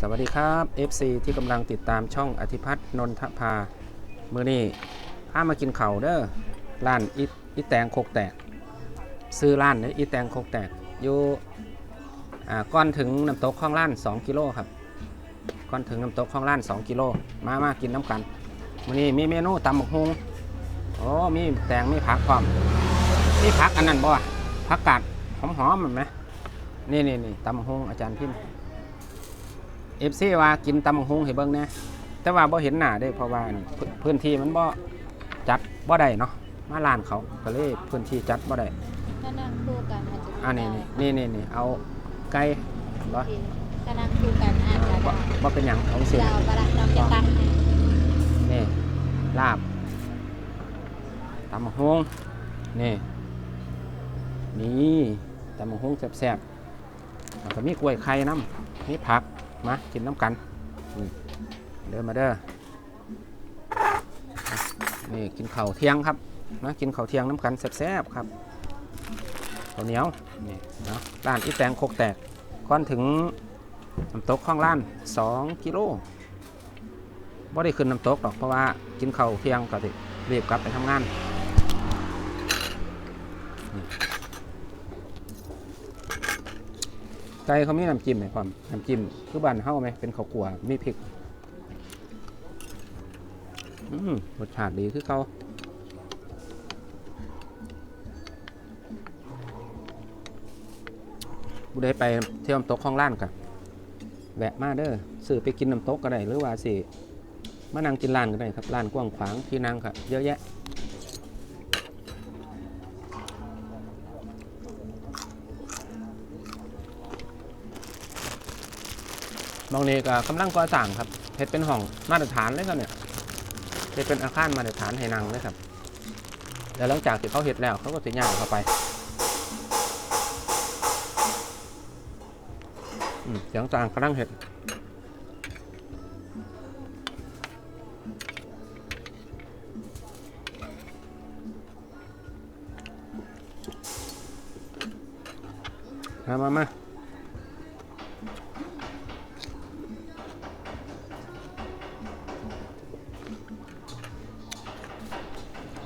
สวัสดีครับ FC ที่กำลังติดตามช่องอธิพัฒน์นนทภามือนี้พามากินเข่าเด้อร้านอิอิแตงโคกแตก ซื้อร้านเนี่ยอิแตงโคกแตก อยู่ก่อนถึงน้ำตกข้องล้าน 2 กิโลครับก่อนถึงน้ำตกข้องล้าน 2 กิโล มามากินน้ำกันมือนี้มีเมนูตำบักฮงโอ้มีแตงมีผักพร้อมมีผักอันนั้นบ่ผักกาดหอมๆมันไหมนี่นี่นี่ตำบักฮุงอาจารย์พิมพ์ เอฟซีว่ากินตำบักฮุงให้เบิ่งแหน่แต่ว่าบ่เห็นหน้าเด้เพราะว่าพื้นพื้นที่มันบ่จัดบ่ได้เนาะมาร้านเขาก็เลยพื้นที่จัดบ่ได้ถ้านั่งคู่กันอาจจะอ่านี่นี่นี่นี่เอาไก่บ่ถ้านั่งคู่กันอาจจะบ่ได้บ่เป็นหยังของสิเราประดับน้องจะตั้งให้นี่ลาบตำบักฮุงนี่นี่ตำบักฮุงแซ่บๆแล้วก็มีกล้วยไข่น้ำมีผัก มากินน้ำกันเดินมาเด้อนี่กินข้าเที่ยงครับนะกินข้าเที่ยงน้ำกันแซ่บๆครับข้าวเหนียวนี่นะร้านอีแตงโคกแตกก่อนถึงน้ำตกข้างล้าน 2 กิโลบ่ได้ขึ้นน้ำตกหรอกเพราะว่ากินข้าเที่ยงก็ติเรียบกลับไปทำงานนี่ ไก่เขามีน้ำจิ้มไหมความน้ำจิ้มคือบ้านเฮาไหมเป็นข้าวกลัวมีพริกรสชาติดีคือเขาบุได้ไปเที่ยวน้ำตกของล้านกันแวะมาเด้อซื้อไปกินน้ำตกก็ได้หรือว่าสิมานั่งกินร้านก็ได้ครับร้านกว้างขวางที่นั่งครับเยอะแยะ บางนี้ก็กำลังก่อสร้างครับเฮ็ดเป็นห้องมาตรฐานเลยครับเนี่ยจะเป็นอาคารมาตรฐานให้นางเลยครับแล้วหลังจากที่เขาเห็ดแล้วเขาก็จะย่างเข้าไปเสียงต่างกำลังเห็ดมามามา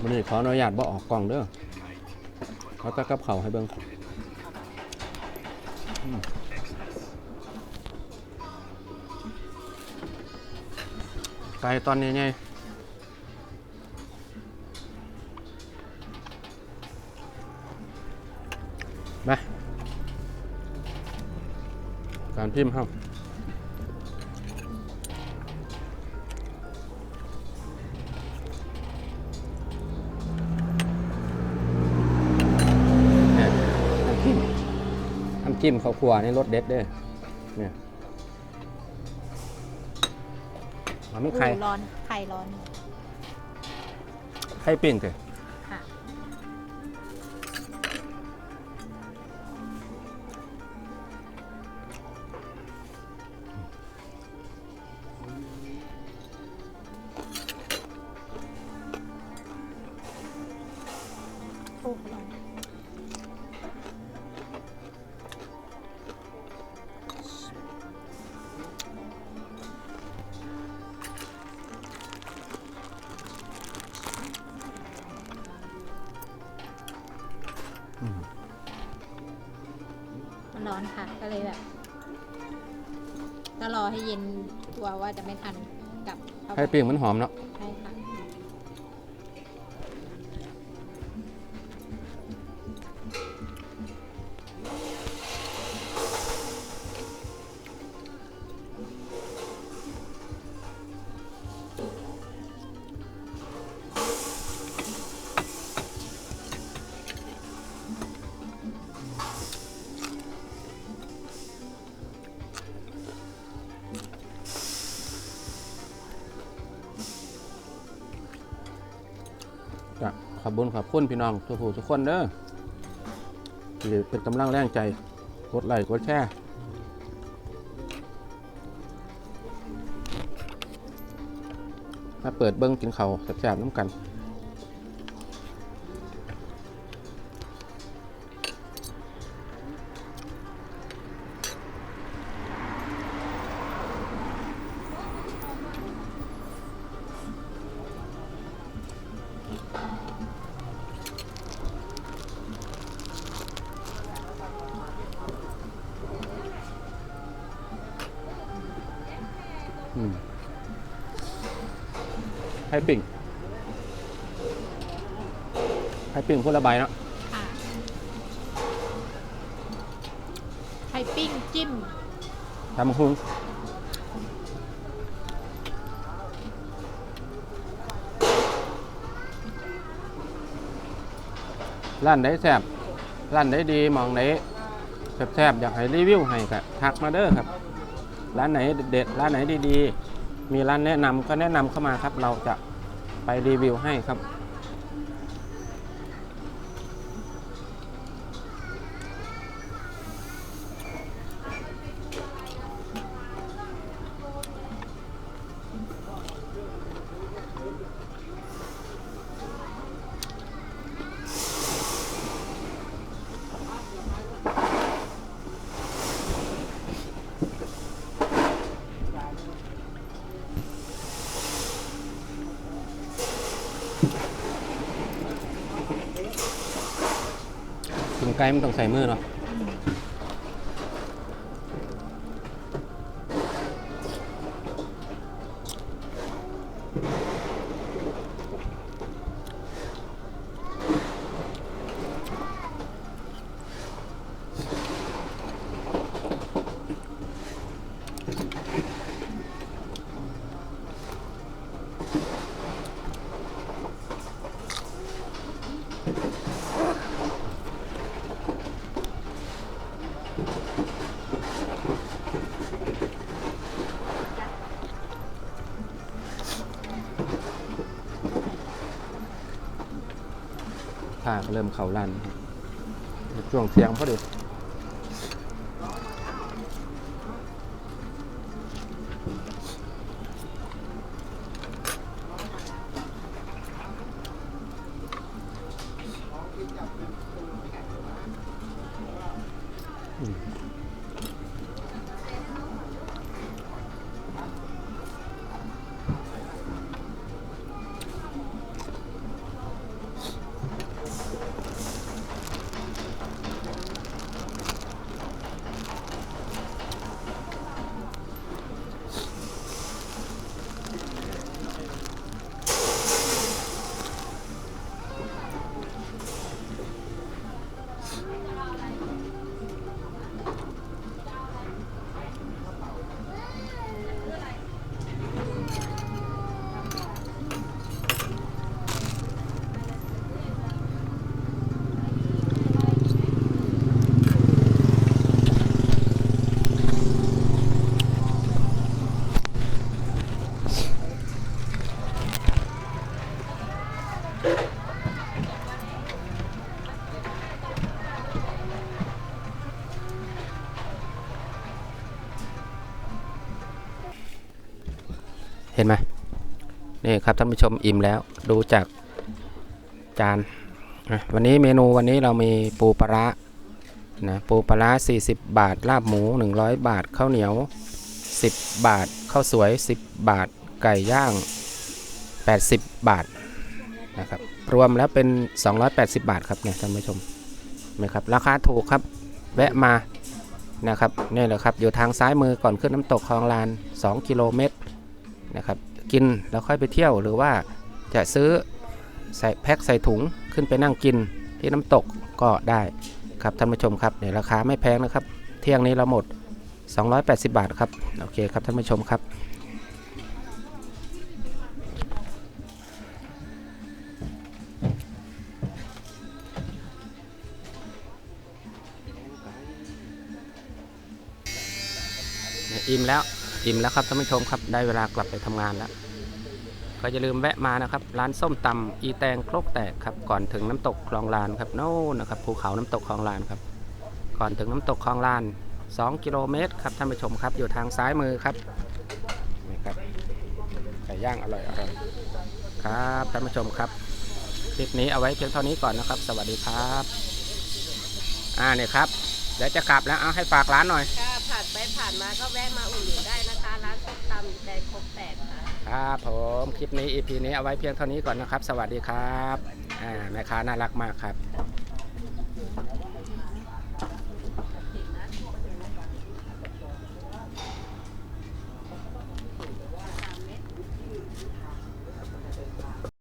วันนี้ขออนุญาตบ่ออกกล่องเด้อเขาจะกับเขาให้เบิ่งอืมไก่ตอนนี้ไงมาการพิมพ์ครับ จิ้มข้าวคั่วนี่รสเด็ดเด้อเนี่ยมันไม่ไข่หูร้อนไข่ร้อนไข่ปิ้งเถอะค่ะ ร้อนค่ะ ก็เลยแบบก็รอให้เย็นกลัวว่าจะไม่ทันกลับเข้าไปไข่ปิ้งมันหอมเนาะ ขอบบุญขอบคุณพี่น้องทุกผู้ทุกคนเด้อที่เป็นกำลังแรงใจกดไลค์กดแชร์มาเปิดเบิ้งกินเขาวแสบๆน้ำกัน ให้ปิ่งให้ปิ่งพูดระบายเนาะค่ะไข่ปิ้งจิ้ม ทำหุ้งร้านไหนแซ่บร้านไหนดีหมองไหนแซ่บๆอยากให้รีวิวให้ก็ทักมาเด้อครับ ร้านไหนเด็ดร้านไหนดีๆ มีร้านแนะนำก็แนะนำเข้ามาครับ เราจะไปรีวิวให้ครับ ไกลมันต้องใส่มือเนาะ ผ้าก็เริ่มเข่าลั่นช่วงเทียงพอดีอืม เห็นไหมนี่ครับท่านผู้ชมอิ่มแล้วดูจากจานวันนี้เมนูวันนี้เรามีปูปลาร้านะปูปลาร้า40 บาท ลาบหมู 100 บาทข้าวเหนียว 10 บาทข้าวสวย 10 บาท ไก่ย่าง 80 บาทนะครับรวมแล้วเป็น 280 บาทครับเนี่ยท่านผู้ชมนะครับราคาถูกครับแวะมานะครับนี่แหละครับอยู่ทางซ้ายมือก่อนขึ้นน้ำตกคลองลาน 2 กิโลเมตร นะครับกินแล้วค่อยไปเที่ยวหรือว่าจะซื้อใส่แพ็คใส่ถุงขึ้นไปนั่งกินที่น้ำตกก็ได้ครับท่านผู้ชมครับเนี่ยราคาไม่แพงนะครับ เที่ยงนี้เราหมด 280 บาทครับโอเคครับท่านผู้ชมครับอิ่มแล้ว อิ่มแล้วครับท่านผู้ชมครับได้เวลากลับไปทำงานแล้ว ก็อย่าลืมแวะมานะครับ ร้านส้มตำอีแตงโครกแตกครับก่อนถึงน้ำตกคลองลานครับโน่นนะครับภูเขาน้ำตกคลองลานครับ ก่อนถึงน้ำตกคลองลาน 2 กิโลเมตรครับท่านผู้ชมครับอยู่ทางซ้ายมือครับนี่ครับไก่ย่างอร่อยอร่อยครับท่านผู้ชมครับคลิปนี้เอาไว้เพียงเท่านี้ก่อนนะครับ สวัสดีครับอ่าเนี่ยครับเดี๋ยวจะกลับแล้วเอาให้ฝากร้านหน่อยถ้าผ่านไปผ่านมาก็แวะมาอุ่นหนุนได้นะคะ ร้านส้มตำแดงครบแปดค่ะ ครับผมคลิปนี้ EP นี้เอาไว้เพียงเท่านี้ก่อนนะครับ สวัสดีครับอ่าแม่ค้าน่ารักมากครับ